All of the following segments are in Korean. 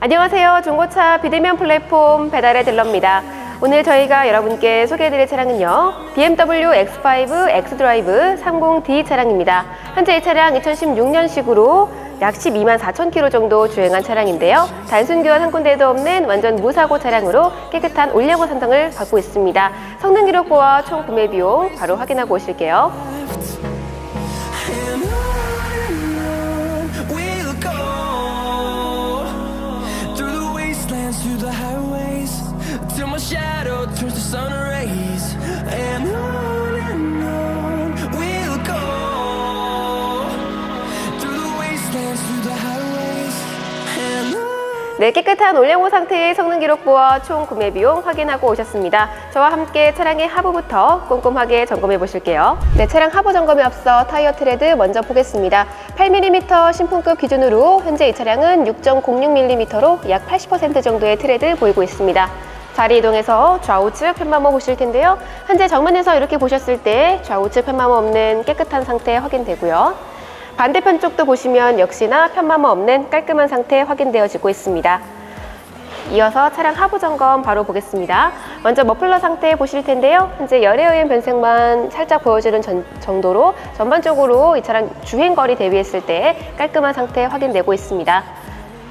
안녕하세요. 중고차 비대면 플랫폼 배달의 딜러입니다. 오늘 저희가 여러분께 소개해드릴 차량은요. BMW X5 X드라이브 30D 차량입니다. 현재 이 차량 2016년식으로 약 12만 4천 킬로 정도 주행한 차량인데요. 단순 교환 한 군데도 없는 완전 무사고 차량으로 깨끗한 올려고 선정을 받고 있습니다. 성능 기록부와 총 구매 비용 바로 확인하고 오실게요. Turns to sun rays. And on the. 네, 깨끗한 올영호 상태의 성능 기록부와 총 구매 비용 확인하고 오셨습니다. 저와 함께 차량의 하부부터 꼼꼼하게 점검해 보실게요. 네, 차량 하부 점검에 앞서 타이어 트레드 먼저 보겠습니다. 8mm 신품급 기준으로 현재 이 차량은 6.06mm로 약 80% 정도의 트레드 보이고 있습니다. 자리 이동해서 좌우측 편마모 보실 텐데요. 현재 정면에서 이렇게 보셨을 때 좌우측 편마모 없는 깨끗한 상태 확인되고요. 반대편 쪽도 보시면 역시나 편마모 없는 깔끔한 상태 확인되어지고 있습니다. 이어서 차량 하부 점검 바로 보겠습니다. 먼저 머플러 상태 보실 텐데요. 현재 열에 의한 변색만 살짝 보여지는 전- 정도로 전반적으로 이 차량 주행거리 대비했을 때 깔끔한 상태 확인되고 있습니다.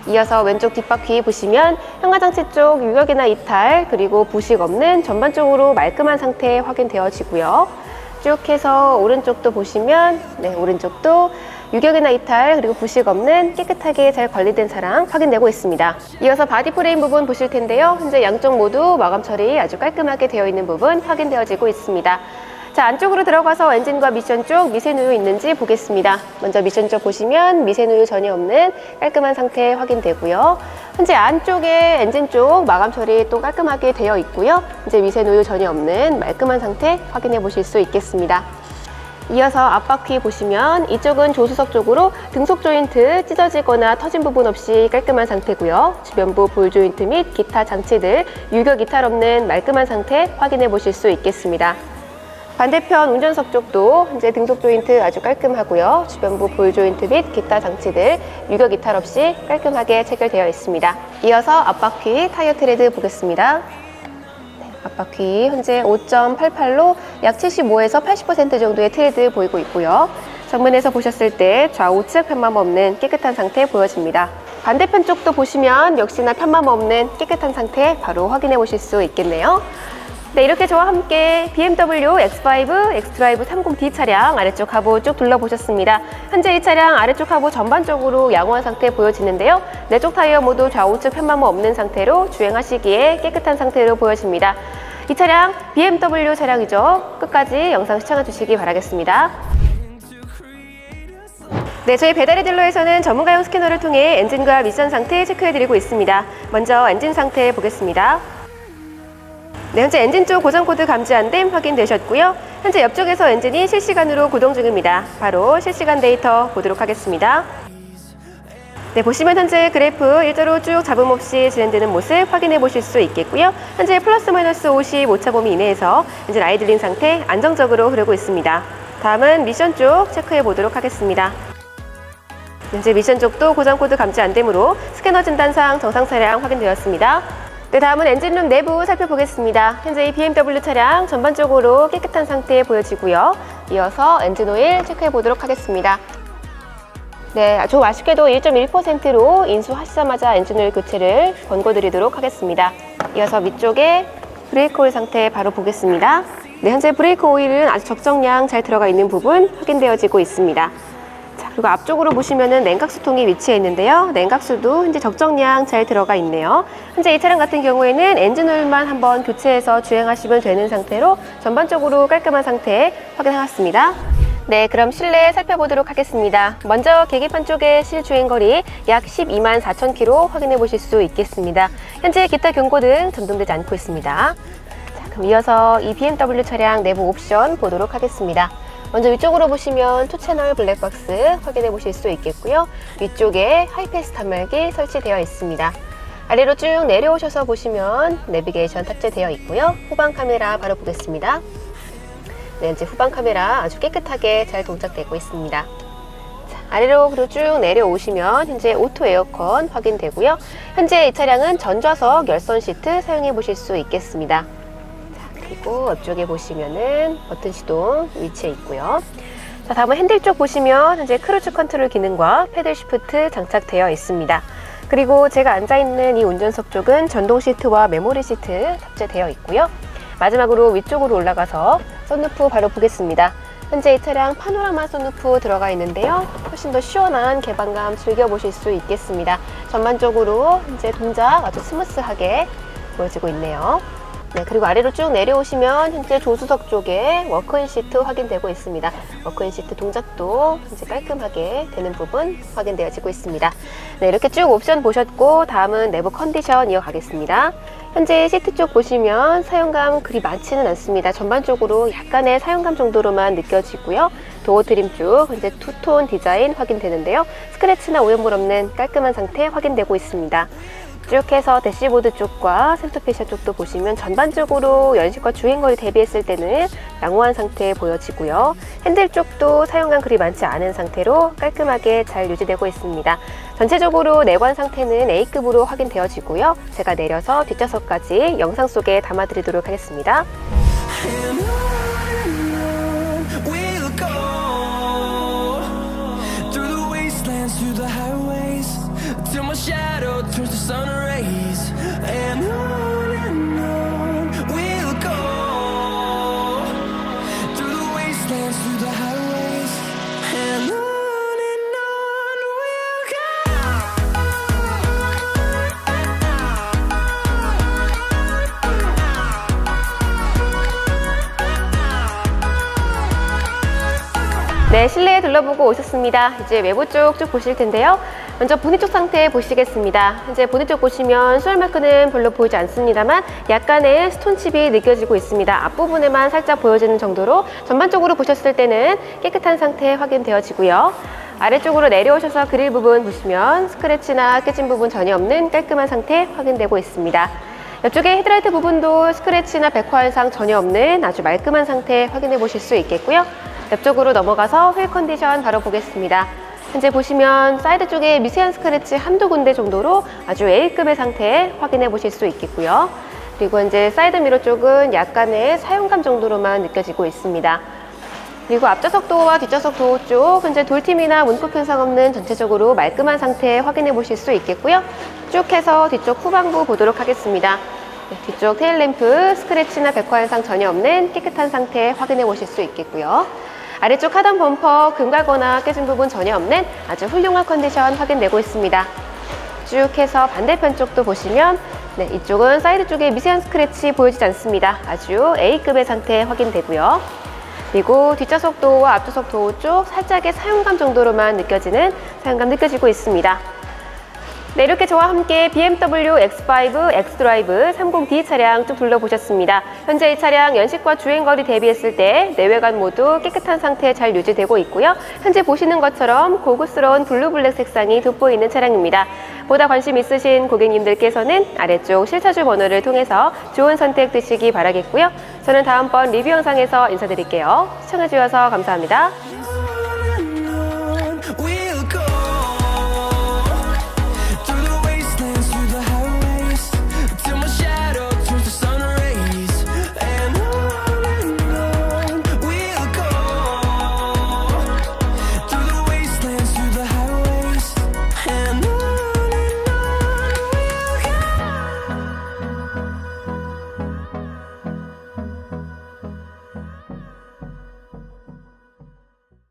이어서 왼쪽 뒷바퀴 보시면 현가장치 쪽 유격이나 이탈 그리고 부식 없는 전반적으로 말끔한 상태 확인되어지고요. 쭉 해서 오른쪽도 보시면 네 오른쪽도 유격이나 이탈 그리고 부식 없는 깨끗하게 잘 관리된 차량 확인되고 있습니다. 이어서 바디 프레임 부분 보실 텐데요. 현재 양쪽 모두 마감 처리 아주 깔끔하게 되어 있는 부분 확인되어지고 있습니다. 자, 안쪽으로 들어가서 엔진과 미션 쪽 미세누유 있는지 보겠습니다. 먼저 미션 쪽 보시면 미세누유 전혀 없는 깔끔한 상태 확인되고요. 현재 안쪽에 엔진 쪽 마감 처리 또 깔끔하게 되어 있고요. 이제 미세누유 전혀 없는 말끔한 상태 확인해 보실 수 있겠습니다. 이어서 앞바퀴 보시면 이쪽은 조수석 쪽으로 등속 조인트 찢어지거나 터진 부분 없이 깔끔한 상태고요. 주변부 볼 조인트 및 기타 장치들 유격 이탈 없는 말끔한 상태 확인해 보실 수 있겠습니다. 반대편 운전석 쪽도 현재 등속 조인트 아주 깔끔하고요. 주변부 볼 조인트 및 기타 장치들 유격 이탈 없이 깔끔하게 체결되어 있습니다. 이어서 앞바퀴 타이어 트레드 보겠습니다. 앞바퀴 현재 5.88로 약 75에서 80% 정도의 트레드 보이고 있고요. 정면에서 보셨을 때 좌우측 편맘 없는 깨끗한 상태 보여집니다. 반대편 쪽도 보시면 역시나 편맘 없는 깨끗한 상태 바로 확인해 보실 수 있겠네요. 네, 이렇게 저와 함께 BMW X5 X드라이브 30D 차량 아래쪽 하부 쭉 둘러보셨습니다. 현재 이 차량 아래쪽 하부 전반적으로 양호한 상태 보여지는데요. 내쪽 타이어 모두 좌우측 편마모 없는 상태로 주행하시기에 깨끗한 상태로 보여집니다. 이 차량 BMW 차량이죠. 끝까지 영상 시청해 주시기 바라겠습니다. 네, 저희 배달의 딜러에서는 전문가용 스캐너를 통해 엔진과 미션 상태 체크해 드리고 있습니다. 먼저 엔진 상태 보겠습니다. 네, 현재 엔진 쪽 고장 코드 감지 안 됨 확인되셨고요. 현재 옆쪽에서 엔진이 실시간으로 구동 중입니다. 바로 실시간 데이터 보도록 하겠습니다. 네, 보시면 현재 그래프 일자로 쭉 잡음 없이 진행되는 모습 확인해 보실 수 있겠고요. 현재 플러스 마이너스 50 오차 범위 이내에서 엔진 아이들링 상태 안정적으로 흐르고 있습니다. 다음은 미션 쪽 체크해 보도록 하겠습니다. 현재 미션 쪽도 고장 코드 감지 안 되므로 스캐너 진단상 정상 차량 확인되었습니다. 네, 다음은 엔진룸 내부 살펴보겠습니다. 현재 이 BMW 차량 전반적으로 깨끗한 상태 보여지고요. 이어서 엔진 오일 체크해 보도록 하겠습니다. 네, 아주 아쉽게도 1.1%로 인수하시자마자 엔진 오일 교체를 권고드리도록 하겠습니다. 이어서 위쪽에 브레이크 오일 상태 바로 보겠습니다. 네, 현재 브레이크 오일은 아주 적정량 잘 들어가 있는 부분 확인되어지고 있습니다. 자, 그리고 앞쪽으로 보시면은 냉각수통이 위치해 있는데요. 냉각수도 현재 적정량 잘 들어가 있네요. 현재 이 차량 같은 경우에는 엔진오일만 한번 교체해서 주행하시면 되는 상태로 전반적으로 깔끔한 상태 확인해봤습니다. 네, 그럼 실내 살펴보도록 하겠습니다. 먼저 계기판 쪽의 실주행거리 약 12만 4천 킬로 확인해 보실 수 있겠습니다. 현재 기타 경고 등 점등되지 않고 있습니다. 자, 그럼 이어서 이 BMW 차량 내부 옵션 보도록 하겠습니다. 먼저 위쪽으로 보시면 투채널 블랙박스 확인해 보실 수 있겠고요. 위쪽에 하이패스 단말기 설치되어 있습니다. 아래로 쭉 내려오셔서 보시면 내비게이션 탑재되어 있고요. 후방 카메라 바로 보겠습니다. 네, 이제 후방 카메라 아주 깨끗하게 잘 동작되고 있습니다. 자, 아래로 그리고 쭉 내려오시면 현재 오토 에어컨 확인되고요. 현재 이 차량은 전좌석 열선 시트 사용해 보실 수 있겠습니다. 자, 그리고 옆쪽에 보시면은 버튼 시동 위치해 있고요. 자, 다음은 핸들 쪽 보시면 현재 크루즈 컨트롤 기능과 패들 시프트 장착되어 있습니다. 그리고 제가 앉아 있는 이 운전석 쪽은 전동 시트와 메모리 시트 탑재되어 있고요. 마지막으로 위쪽으로 올라가서 썬루프 바로 보겠습니다. 현재 이 차량 파노라마 썬루프 들어가 있는데요. 훨씬 더 시원한 개방감 즐겨보실 수 있겠습니다. 전반적으로 현재 동작 아주 스무스하게 보여지고 있네요. 네, 그리고 아래로 쭉 내려오시면 현재 조수석 쪽에 워크인 시트 확인되고 있습니다. 워크인 시트 동작도 현재 깔끔하게 되는 부분 확인되어지고 있습니다. 네, 이렇게 쭉 옵션 보셨고 다음은 내부 컨디션 이어가겠습니다. 현재 시트 쪽 보시면 사용감 그리 많지는 않습니다. 전반적으로 약간의 사용감 정도로만 느껴지고요. 도어 트림 쪽 현재 투톤 디자인 확인되는데요. 스크래치나 오염물 없는 깔끔한 상태 확인되고 있습니다. 쭉 해서 대시보드 쪽과 센터페시아 쪽도 보시면 전반적으로 연식과 주행거리 대비했을 때는 양호한 상태 보여지고요. 핸들 쪽도 사용감 그리 많지 않은 상태로 깔끔하게 잘 유지되고 있습니다. 전체적으로 내관 상태는 A급으로 확인되어지고요. 제가 내려서 뒷좌석까지 영상 속에 담아드리도록 하겠습니다. 네, 실내에 둘러보고 오셨습니다. 이제 외부 쪽 쭉 보실 텐데요. 먼저 보닛 쪽 상태 보시겠습니다. 현재 보닛 쪽 보시면 수월 마크는 별로 보이지 않습니다만 약간의 스톤칩이 느껴지고 있습니다. 앞부분에만 살짝 보여지는 정도로 전반적으로 보셨을 때는 깨끗한 상태 확인되어지고요. 아래쪽으로 내려오셔서 그릴 부분 보시면 스크래치나 깨진 부분 전혀 없는 깔끔한 상태 확인되고 있습니다. 옆쪽에 헤드라이트 부분도 스크래치나 백화 현상 전혀 없는 아주 말끔한 상태 확인해 보실 수 있겠고요. 옆쪽으로 넘어가서 휠 컨디션 바로 보겠습니다. 현재 보시면 사이드 쪽에 미세한 스크래치 한두 군데 정도로 아주 A급의 상태 확인해 보실 수 있겠고요. 그리고 이제 사이드 미러 쪽은 약간의 사용감 정도로만 느껴지고 있습니다. 그리고 앞좌석 도어와 뒷좌석 도어 쪽 현재 돌팀이나 문콕 현상 없는 전체적으로 말끔한 상태 확인해 보실 수 있겠고요. 쭉 해서 뒤쪽 후방부 보도록 하겠습니다. 네, 뒤쪽 테일램프 스크래치나 백화 현상 전혀 없는 깨끗한 상태 확인해 보실 수 있겠고요. 아래쪽 하단 범퍼 금가거나 깨진 부분 전혀 없는 아주 훌륭한 컨디션 확인되고 있습니다. 쭉 해서 반대편 쪽도 보시면 네, 이쪽은 사이드 쪽에 미세한 스크래치 보여지지 않습니다. 아주 A급의 상태 확인되고요. 그리고 뒷좌석 도어와 앞좌석 도어 쪽 살짝의 사용감 정도로만 느껴지는 사용감 느껴지고 있습니다. 네, 이렇게 저와 함께 BMW X5 X드라이브 30D 차량 쭉 둘러보셨습니다. 현재 이 차량 연식과 주행거리 대비했을 때 내외관 모두 깨끗한 상태 잘 유지되고 있고요. 현재 보시는 것처럼 고급스러운 블루블랙 색상이 돋보이는 차량입니다. 보다 관심 있으신 고객님들께서는 아래쪽 실차주 번호를 통해서 좋은 선택 드시기 바라겠고요. 저는 다음번 리뷰 영상에서 인사드릴게요. 시청해주셔서 감사합니다.